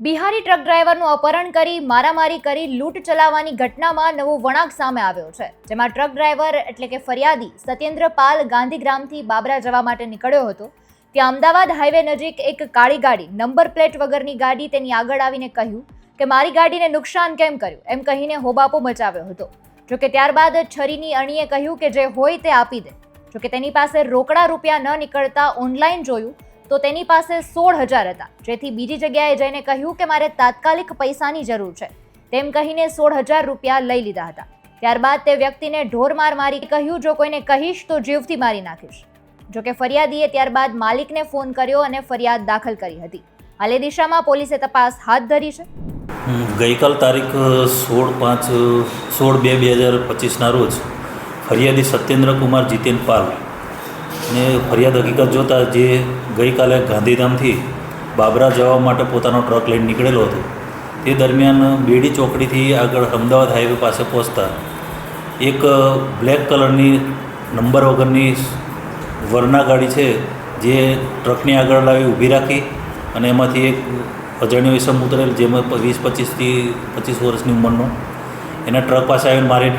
Bihari truck ડ્રાઈવરનું અપહરણ કરી, મારામારી કરી, લૂંટ ચલાવવાની ઘટનામાં નવો વળાંક સામે આવ્યો છે. જેમાં ટ્રક ડ્રાઈવર એટલે કે ફરિયાદી સત્યેન્દ્ર પાલ ગાંધીગ્રામથી બાબરા જવા માટે નીકળ્યો હતો. ત્યાં અમદાવાદ હાઈવે નજીક એક કાળી ગાડી, નંબર પ્લેટ વગરની ગાડી તેની આગળ આવીને કહ્યું કે, મારી ગાડીને નુકસાન કેમ કર્યું? એમ કહીને હોબાપો મચાવ્યો હતો. જોકે ત્યારબાદ છરીની અણીએ કહ્યું કે, જે હોય તે આપી દે. જોકે તેની પાસે રોકડા રૂપિયા ન નીકળતા ઓનલાઈન જોયું તો તેની પાસે સોળ હજાર હતા. જેથી બીજી જગ્યાએ જઈને કહ્યું કે મારે તાત્કાલિક પૈસાની જરૂર છે. તેમ કહીને સોળ હજાર રૂપિયા લઈ લીધા હતા. ત્યારબાદ તે વ્યક્તિને ઢોરમાર મારી કહ્યું, જો કોઈને કહીશ તો જીવથી મારી નાખીશ. જોકે ફરિયાદીએ ત્યારબાદ માલિકને ફોન કર્યો અને ફરિયાદ દાખલ કરી હતી. હાલે દિશામાં પોલીસે તપાસ હાથ ધરી છે. ગઈકાલ તારીખ સોળ પાંચ, સોળ બે બે હજાર પચીસના રોજ ફરિયાદી સત્યેન્દ્ર કુમાર જીતેન પાલ ને ફરિયાદ હકીકત જોતાં જે ગઈકાલે ગાંધીધામથી બાબરા જવા માટે પોતાનો ટ્રક લઈને નીકળેલો હતો, તે દરમિયાન બેડી ચોકડીથી આગળ અમદાવાદ હાઈવે પાસે પહોંચતા એક બ્લેક કલરની નંબર વગરની વરના ગાડી છે જે ટ્રકની આગળ લાવી ઊભી રાખી અને એમાંથી એક અજાણ્યો વિષમ ઉતરેલ જેમાં વીસ, પચીસથી પચીસ વર્ષની ઉંમરનો. એના ટ્રક પાસે આવીને મારી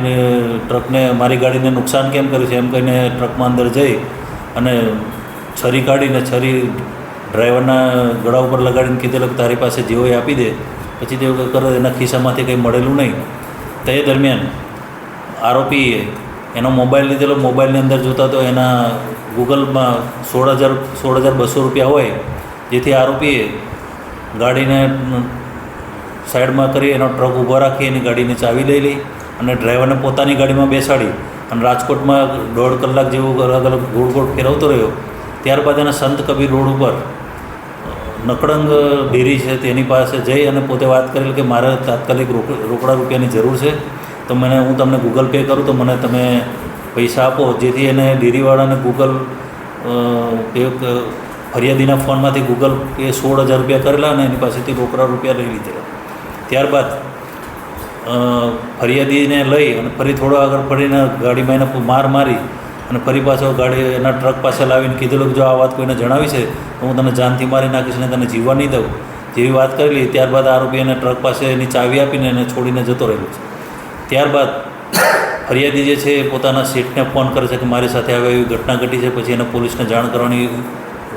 ટ્રકને, મારી ગાડીને નુકસાન કેમ કર્યું છે એમ કહીને ટ્રકમાં અંદર જઈ અને છરી કાઢીને છરી ડ્રાઈવરના ગળા ઉપર લગાડીને કીધેલું કે તારી પાસે જે આપી દે. પછી તેઓ કરે, એના ખિસ્સામાંથી કંઈ મળેલું નહીં. તે દરમિયાન આરોપીએ એનો મોબાઈલ લીધેલો. મોબાઈલની અંદર જોતા તો એના ગૂગલમાં સોળ હજાર સોળ હજાર બસો રૂપિયા હોય, જેથી આરોપીએ ગાડીને સાઈડમાં કરી, એનો ટ્રક ઊભો રાખી, એની ગાડીની ચાવી લઈ લઈ અને ડ્રાઈવરને પોતાની ગાડીમાં બેસાડી. અને રાજકોટમાં દોઢ કલાક જેવું અલગ અલગ ગોળ ગોળ ફેરવતો રહ્યો, ત્યારબાદ એના સંત કબીર રોડ ઉપર નકળંગ ડેરી છે તેની પાસે જઈ અને પોતે વાત કરેલ કે મારે તાત્કાલિક રોક, રોકડા રૂપિયાની જરૂર છે, તો મને, હું તમને ગૂગલ પે કરું, તો મને તમે પૈસા આપો, જેથી એને ડેરીવાળાને ગૂગલ પે ફરિયાદીના ફોનમાંથી ગૂગલ પે સોળ હજાર રૂપિયા કરેલા અને એની પાસેથી રોકડા રૂપિયા લઈ લીધેલા. ત્યારબાદ ફરિયાદીને લઈ અને ફરી થોડો આગળ ફરીને ગાડીમાં એને માર મારી અને ફરી પાછો ગાડી એના ટ્રક પાસે લાવીને કીધેલું કે જો આ વાત કોઈને જણાવી છે, તો હું તને જાનથી મારી નાખીશ ને તને જીવવા નહીં દઉં. જેવી વાત કરેલી ત્યારબાદ આરોપી એને ટ્રક પાસે એની ચાવી આપીને એને છોડીને જતો રહેલો છે. ત્યારબાદ ફરિયાદી જે છે એ પોતાના સીટને ફોન કરે છે કે મારી સાથે હવે એવી ઘટના ઘટી છે, પછી એને પોલીસને જાણ કરવાની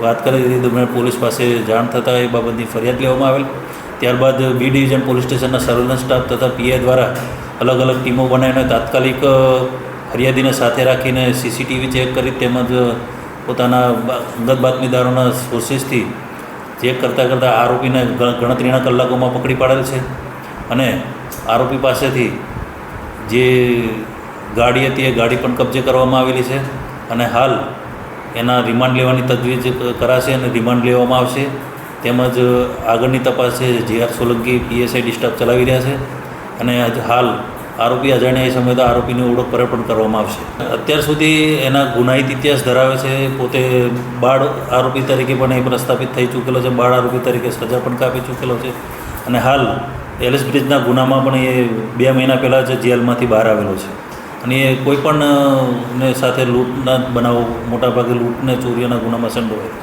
વાત કરી દીધી. મેં પોલીસ પાસે જાણ થતાં એ બાબતની ફરિયાદ લેવામાં આવેલ. ત્યારબાદ બી ડિવિઝન પોલીસ સ્ટેશનના સર્વેલન્સ સ્ટાફ તથા પીએ દ્વારા અલગ અલગ ટીમો બનાવીને તાત્કાલિક ફરિયાદીને સાથે રાખીને સીસીટીવી ચેક કરી તેમજ પોતાના અંગત બાતમીદારોના સોર્સિસથી ચેક કરતાં કરતાં આરોપીને ગણતરીના કલાકોમાં પકડી પાડેલ છે અને આરોપી પાસેથી જે ગાડી હતી એ ગાડી પણ કબજે કરવામાં આવેલી છે અને હાલ એના રિમાન્ડ લેવાની તજવીજ કરાશે અને રિમાન્ડ લેવામાં આવશે. તેમજ આગળની તપાસ છે, જે આર સોલંકી પીએસઆઈ ડિસ્ટર્બ ચલાવી રહ્યા છે અને હાલ આરોપી અજાણ્યા સમયે તો આરોપીની ઓળખ પર પણ કરવામાં આવશે. અત્યાર સુધી એના ગુનાહિત ઇતિહાસ ધરાવે છે, પોતે બાળ આરોપી તરીકે પણ એ પ્રસ્થાપિત થઈ ચૂકેલો છે, બાળ આરોપી તરીકે સજા પણ કાપી ચૂકેલો છે અને હાલ એલિસ બ્રિજના ગુનામાં પણ એ બે મહિના પહેલાં જ જેલમાંથી બહાર આવેલો છે. અને એ કોઈ પણ ને સાથે લૂંટના બનાવો, મોટાભાગે લૂંટને, ચોરીઓના ગુનામાં સંડોવાયેલો છે.